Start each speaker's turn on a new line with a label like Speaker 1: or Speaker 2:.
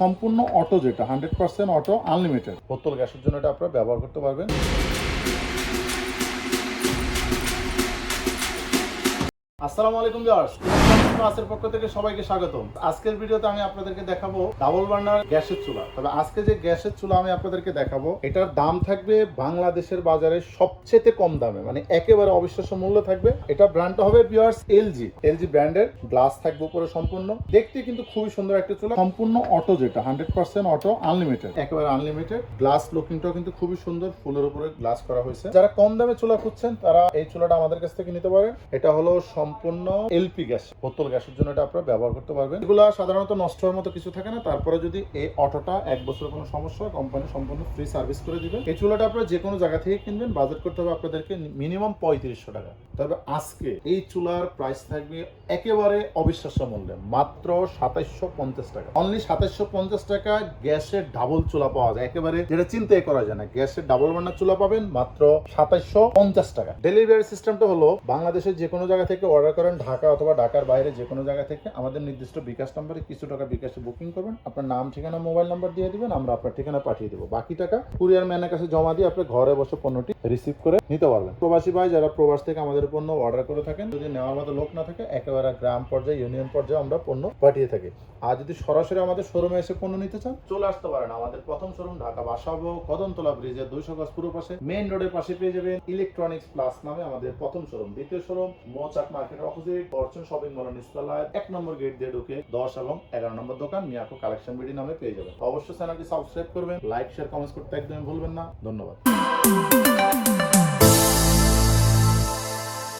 Speaker 1: সম্পূর্ণ অটো যেটা hundred percent auto unlimited বোতল গ্যাসের জন্য এটা আপনারা ব্যবহার করতে পারবেন। আসসালামু আলাইকুম ভিউয়ার্স। ক্লাসের পক্ষ থেকে সবাইকে স্বাগতম। আজকের ভিডিওতে আমি আপনাদেরকে দেখাবো ডাবল বার্নার গ্যাসের চুলা। তবে আজকে যে গ্যাসের চুলা আমি আপনাদেরকে দেখাবো, এটার দাম থাকবে বাংলাদেশের বাজারে সবচেয়ে কম দামে। মানে একেবারে অবিশ্বাস্য মূল্য থাকবে। এটা ব্র্যান্ডটা হবে ভিউয়ার্স এলজি। এলজি ব্র্যান্ডের গ্লাস থাকবে উপরে সম্পূর্ণ। দেখতে কিন্তু খুবই সুন্দর একটা চুলা। সম্পূর্ণ অটো যেটা, হান্ড্রেড পার্সেন্ট অটো, আনলিমিটেড। একেবারে আনলিমিটেড। গ্লাস লুকিংটাও কিন্তু খুবই সুন্দর। ফুলের উপরে গ্লাস করা হয়েছে। যারা কম দামে চুলা খুঁজছেন, তারা এই চুলাটা আমাদের কাছ থেকে নিতে পারেন। এটা হলো সম্পূর্ণ এলপি গ্যাস, বোতল গ্যাসের জন্য এটা আপনারা ব্যবহার করতে পারবেন। এগুলো সাধারণত নষ্ট হওয়ার মতো কিছু থাকে না, তারপরে যদি এই অটোটা এক বছরের কোনো সমস্যা হয় কোম্পানি সম্পূর্ণ ফ্রি সার্ভিস করে দিবে। এই চুলাটা আপনারা যে কোনো জায়গা থেকে কিনবেন বাজেট করতে হবে আপনাদেরকে মিনিমাম পঁয়ত্রিশশো টাকা। তবে আজকে এই চুলার প্রাইস থাকবে একেবারে অবিশ্বাস্য মূল্যে, মাত্র সাতাইশশো পঞ্চাশ টাকা। অনলি সাতাইশশো পঞ্চাশ টাকা গ্যাসের ডাবল চুলা পাওয়া যায়। একেবারে যেটা চিন্তাই করা যায় না গ্যাসের ডাবল বার্নার চুলা পাবেন মাত্র সাতাইশশো পঞ্চাশ টাকা। ডেলিভারি সিস্টেমটা হলো বাংলাদেশের যে কোনো জায়গা থেকে অর্ডার করেন ঢাকা অথবা ঢাকার বাইরে যে কোনো জায়গা থেকে, আমাদের নির্দিষ্ট বিকাশ নাম্বারে কিছু টাকা বিকাশে বুকিং করবেন। আপনার নাম, ঠিকানা, মোবাইল নাম্বার দিয়ে দিবেন, আমরা আপনার ঠিকানা পাঠিয়ে দেবো। বাকি টাকা কুরিয়ার ম্যানের কাছে জমা দিয়ে আপনি ঘরে বসে পণ্যটি রিসিভ করে নিতে পারবেন। প্রবাসী ভাই, যারা প্রবাস থেকে আমাদের পণ্য অর্ডার করে থাকেন, যদি নেওয়ার মতো লোক না থাকে, একেবারে গ্রাম পর্যায়ে, ইউনিয়ন পর্যায়ে আমরা পণ্য পাঠিয়ে থাকি। আর যদি সরাসরি আমাদের শোরুমে এসে পণ্য নিতে চান, চলে আসতে পারেন। আমাদের প্রথম শোরুম ঢাকা বাসাবো, কদমতলা ব্রিজের দুইশো গজ পুরো পাশে। মেইন রোডের পাশে পেয়ে যাবেন ইলেকট্রনিক্স প্লাস নামে আমাদের প্রথম শোরুম দ্বিতীয় শোরুম মৌচাক মার্কেটের অপোজিট ফরচুন শপিং মলের নিচতলায় এক নম্বর গেট দিয়ে ঢুকে দশ এবং এগারো নম্বর দোকান মিয়াকো কালেকশন বিডি নামে পেয়ে যাবেন। অবশ্যই চ্যানেলটি সাবস্ক্রাইব করবেন, লাইক, শেয়ার, কমেন্টস করতে একদমই ভুলবেন না। ধন্যবাদ।